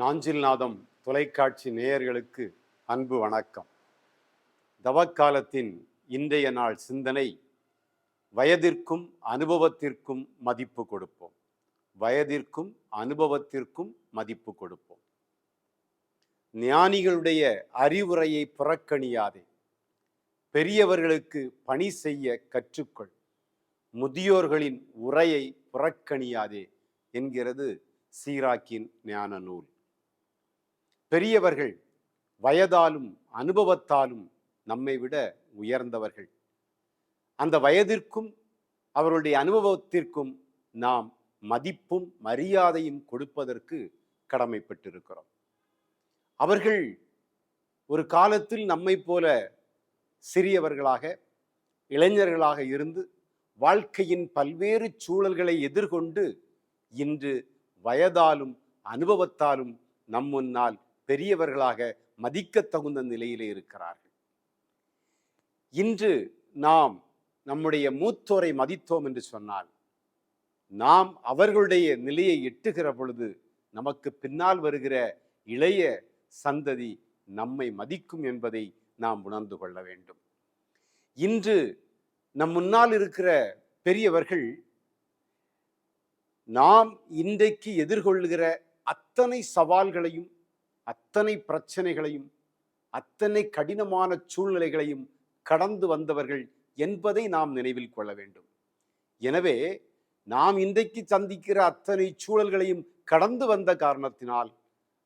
நாஞ்சில்நாதம் தொலைக்காட்சி நேயர்களுக்கு அன்பு வணக்கம். தவக்காலத்தின் இன்றைய நாள் சிந்தனை வயதிற்கும் அனுபவத்திற்கும் மதிப்பு கொடுப்போம். வயதிற்கும் அனுபவத்திற்கும் மதிப்பு கொடுப்போம். ஞானிகளுடைய அறிவுரையை புறக்கணியாதே. பெரியவர்களுக்கு பணி செய்ய கற்றுக்கொள். முதியோர்களின் உரையை புறக்கணியாதே என்கிறது சீராக்கின் ஞான நூல் பெரியவர்கள் வயதாலும் அனுபவத்தாலும் நம்மை விட உயர்ந்தவர்கள். அந்த வயதிற்கும் அவர்களுடைய அனுபவத்திற்கும் நாம் மதிப்பும் மரியாதையும் கொடுப்பதற்கு கடமைப்பட்டிருக்கிறோம். அவர்கள் ஒரு காலத்தில் நம்மை போல சிறியவர்களாக இளைஞர்களாக இருந்து வாழ்க்கையின் பல்வேறு சூழல்களை எதிர்கொண்டு இன்று வயதாலும் அனுபவத்தாலும் நம் முன்னால் பெரியவர்களாக மதிக்க தகுந்த நிலையிலே இருக்கிறார்கள். இன்று நாம் நம்முடைய மூத்தோரை மதித்தோம் என்று சொன்னால் நாம் அவர்களுடைய நிலையை எட்டுகிற பொழுது நமக்கு பின்னால் வருகிற இளைய சந்ததி நம்மை மதிக்கும் என்பதை நாம் உணர்ந்து கொள்ள வேண்டும். இன்று நம் முன்னால் இருக்கிற பெரியவர்கள் நாம் இன்றைக்கு எதிர்கொள்ளுகிற அத்தனை சவால்களையும் அத்தனை பிரச்சனைகளையும் அத்தனை கடினமான சூழ்நிலைகளையும் கடந்து வந்தவர்கள் என்பதை நாம் நினைவில் கொள்ள வேண்டும். எனவே நாம் இன்றைக்கு சந்திக்கிற அத்தனை சூழல்களையும் கடந்து வந்த காரணத்தினால்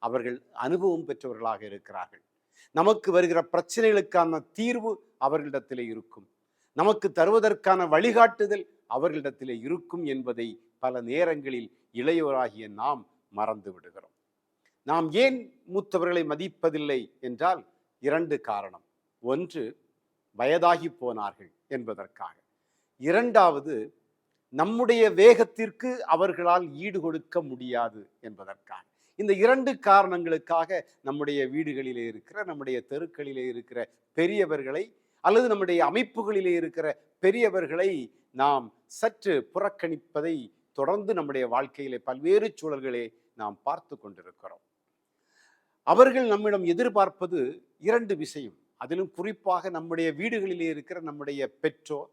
அவர்கள் அனுபவம் பெற்றவர்களாக இருக்கிறார்கள். நமக்கு வருகிற பிரச்சனைகளுக்கான தீர்வு அவர்களிடத்திலே இருக்கும். நமக்கு தருவதற்கான வழிகாட்டுதல் அவர்களிடத்திலே இருக்கும் என்பதை பல நேரங்களில் இளையோராகிய நாம் மறந்து விடுகிறோம். நாம் ஏன் மூத்தவர்களை மதிப்பதில்லை என்றால் இரண்டு காரணம். ஒன்று வயதாகி போனார்கள் என்பதற்காக. இரண்டாவது நம்முடைய வேகத்திற்கு அவர்களால் ஈடு கொடுக்க முடியாது என்பதற்காக. இந்த இரண்டு காரணங்களுக்காக நம்முடைய வீடுகளிலே இருக்கிற நம்முடைய தெருக்களிலே இருக்கிற பெரியவர்களை அல்லது நம்முடைய அமைப்புகளிலே இருக்கிற பெரியவர்களை நாம் சற்று புறக்கணிப்பதை தொடர்ந்து நம்முடைய வாழ்க்கையிலே பல்வேறு சூழல்களே நாம் பார்த்து கொண்டிருக்கிறோம். அவர்கள் நம்மிடம் எதிர்பார்ப்பது இரண்டு விஷயம். அதிலும் குறிப்பாக நம்முடைய வீடுகளிலே இருக்கிற நம்முடைய பெற்றோர்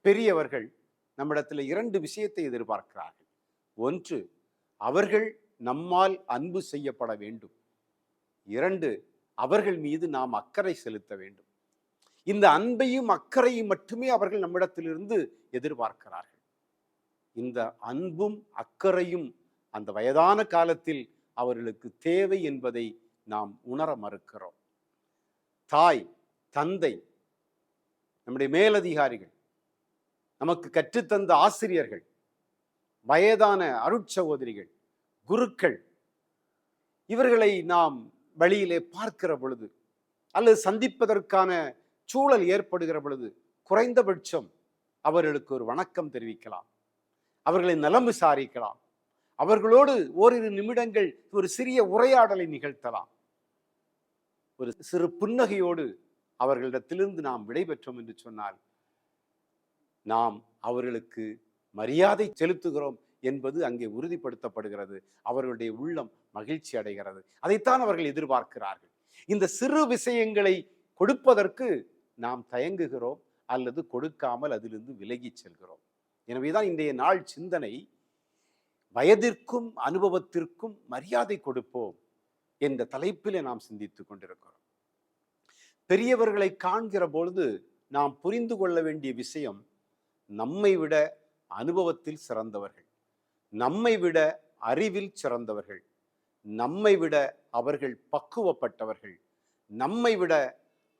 பெரியவர்கள் நம்மிடத்தில் இரண்டு விஷயத்தை எதிர்பார்க்கிறார்கள். ஒன்று அவர்கள் நம்மால் அன்பு செய்யப்பட வேண்டும். இரண்டு அவர்கள் மீது நாம் அக்கறை செலுத்த வேண்டும். இந்த அன்பையும் அக்கறையும் மட்டுமே அவர்கள் நம்மிடத்திலிருந்து எதிர்பார்க்கிறார்கள். இந்த அன்பும் அக்கறையும் அந்த வயதான காலத்தில் அவர்களுக்கு தேவை என்பதை நாம் உணர மறுக்கிறோம். தாய் தந்தை நம்முடைய மேலதிகாரிகள் நமக்கு கற்றுத்தந்த ஆசிரியர்கள் வயதான அருட்சகோதரிகள் குருக்கள் இவர்களை நாம் வழியிலே பார்க்கிற பொழுது அல்லது சந்திப்பதற்கான சூழல் ஏற்படுகிற பொழுது குறைந்தபட்சம் அவர்களுக்கு ஒரு வணக்கம் தெரிவிக்கலாம். அவர்களை நலம் விசாரிக்கலாம். அவர்களோடு ஓரிரு நிமிடங்கள் ஒரு சிறிய உரையாடலை நிகழ்த்தலாம். ஒரு சிறு புன்னகையோடு அவர்களிடத்திலிருந்து நாம் விடைபெற்றோம் என்று சொன்னால் நாம் அவர்களுக்கு மரியாதை செலுத்துகிறோம் என்பது அங்கே உறுதிப்படுத்தப்படுகிறது. அவர்களுடைய உள்ளம் மகிழ்ச்சி அடைகிறது. அதைத்தான் அவர்கள் எதிர்பார்க்கிறார்கள். இந்த சிறு விஷயங்களை கொடுப்பதற்கு நாம் தயங்குகிறோம் அல்லது கொடுக்காமல் அதிலிருந்து விலகி செல்கிறோம். எனவேதான் இன்றைய நாள் சிந்தனை வயதிற்கும் அனுபவத்திற்கும் மரியாதை கொடுப்போம் என்ற தலைப்பிலே நாம் சிந்தித்துக் கொண்டிருக்கிறோம். பெரியவர்களை காண்கிற பொழுது நாம் புரிந்து கொள்ள வேண்டிய விஷயம் நம்மை விட அனுபவத்தில் சிறந்தவர்கள் நம்மை விட அறிவில் சிறந்தவர்கள் நம்மை விட அவர்கள் பக்குவப்பட்டவர்கள் நம்மை விட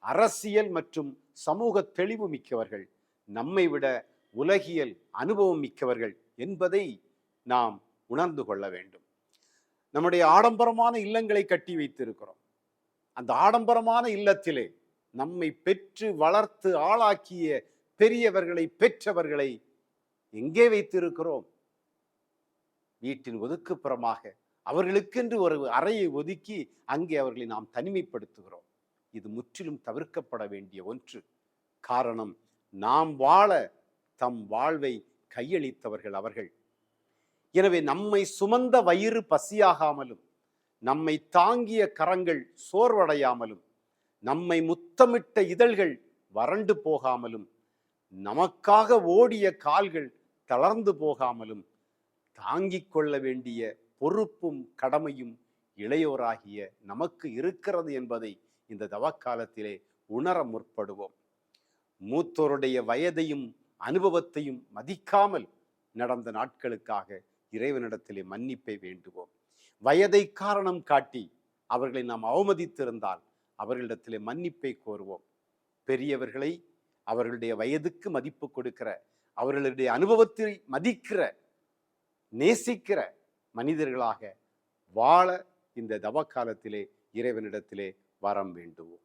அரசியல் மற்றும் சமூக தெளிவு மிக்கவர்கள் நம்மை விட உலகியல் அனுபவம் மிக்கவர்கள் என்பதை நாம் உணர்ந்து கொள்ள வேண்டும். நம்முடைய ஆடம்பரமான இல்லங்களை கட்டி வைத்திருக்கிறோம். அந்த ஆடம்பரமான இல்லத்திலே நம்மை பெற்று வளர்த்து ஆளாக்கிய பெரியவர்களை பெற்றவர்களை எங்கே வைத்திருக்கிறோம்? வீட்டின் ஒதுக்குப்புறமாக அவர்களுக்கென்று ஒரு அறையை ஒதுக்கி அங்கே அவர்களை நாம் தனிமைப்படுத்துகிறோம். இது முற்றிலும் தவிர்க்கப்பட வேண்டிய ஒன்று. காரணம் நாம் வாழ தம் வாழ்வை கையளித்தவர்கள் அவர்கள். எனவே நம்மை சுமந்த வயிறு பசியாகாமலும் நம்மை தாங்கிய கரங்கள் சோர்வடையாமலும் நம்மை முத்தமிட்ட இதழ்கள் வறண்டு போகாமலும் நமக்காக ஓடிய கால்கள் தளர்ந்து போகாமலும் தாங்கிக் கொள்ள வேண்டிய பொறுப்பும் கடமையும் இளையோராகிய நமக்கு இருக்கிறது என்பதை இந்த தவக்காலத்திலே உணர முற்படுவோம். மூத்தோருடைய வயதையும் அனுபவத்தையும் மதிக்காமல் நடந்த நாட்களுக்காக இறைவனிடத்திலே மன்னிப்பை வேண்டுவோம். வயதை காரணம் காட்டி அவர்களை நாம் அவமதித்திருந்தால் அவர்களிடத்திலே மன்னிப்பை கோருவோம். பெரியவர்களை அவர்களுடைய வயதுக்கு மதிப்பு கொடுக்கிற அவர்களுடைய அனுபவத்தை மதிக்கிற நேசிக்கிற மனிதர்களாக வாழ இந்த தவக்காலத்திலே இறைவனிடத்திலே வரம் வேண்டுவோம்.